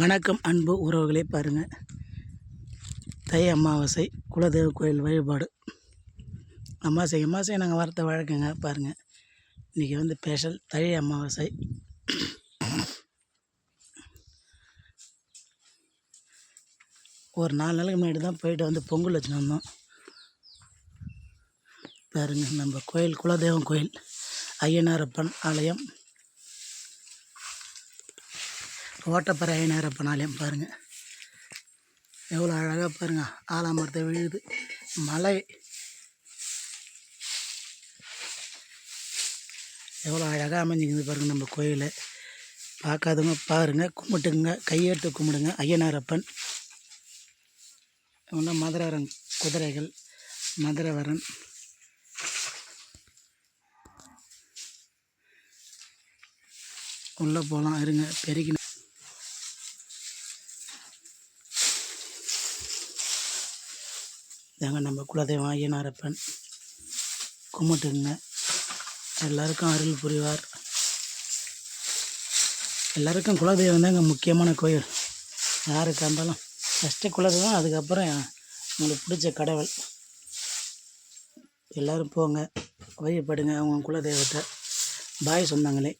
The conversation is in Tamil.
வணக்கம் அன்பு உறவுகளை பாருங்கள் தை அமாவாசை குலதெய்வ கோயில் வழிபாடு. அமாவாசை அமாவாசை நாங்கள் வார்த்தை வழக்கங்க பாருங்கள் இன்றைக்கி வந்து ஸ்பெஷல் தை அமாவாசை. ஒரு நாலு நாளைக்கு முன்னாடி தான் போயிட்டு வந்து பொங்கல் வச்சுன்னு வந்தோம். பாருங்கள் நம்ம கோயில் குலதெய்வம் கோயில் ஐயனாரப்பன் ஆலயம். ஓட்டப்பறை ஐயனாரப்பன் பாருங்கள் எவ்வளோ அழகாக பாருங்கள் ஆலாமரத்தை விழுது. மலை. எவ்வளோ அழகாக அமைஞ்சிக்கிது பாருங்கள் நம்ம கோயில். பார்க்காதவங்க பாருங்கள் கும்பிட்டுங்க கையெடுத்து கும்பிடுங்க. ஐயனாரப்பன் இவங்க மதுரவரன் குதிரைகள். மதுரவரன். உள்ளே போகலாம் இருங்க. பெருகின இதாங்க நம்ம குலதெய்வம் ஐயனாரப்பன். கும்பிட்டுங்க. எல்லாருக்கும் அருள் புரிவார். எல்லாருக்கும் குலதெய்வம் தாங்க முக்கியமான கோயில். யாருக்கா இருந்தாலும் ஃபஸ்ட்டு குலதெய்வம் அதுக்கப்புறம் உங்களுக்கு பிடிச்ச கடவுள். எல்லோரும் போங்க வழிபடுங்க அவங்க குலதெய்வத்தை. பாய் சொன்னாங்களே.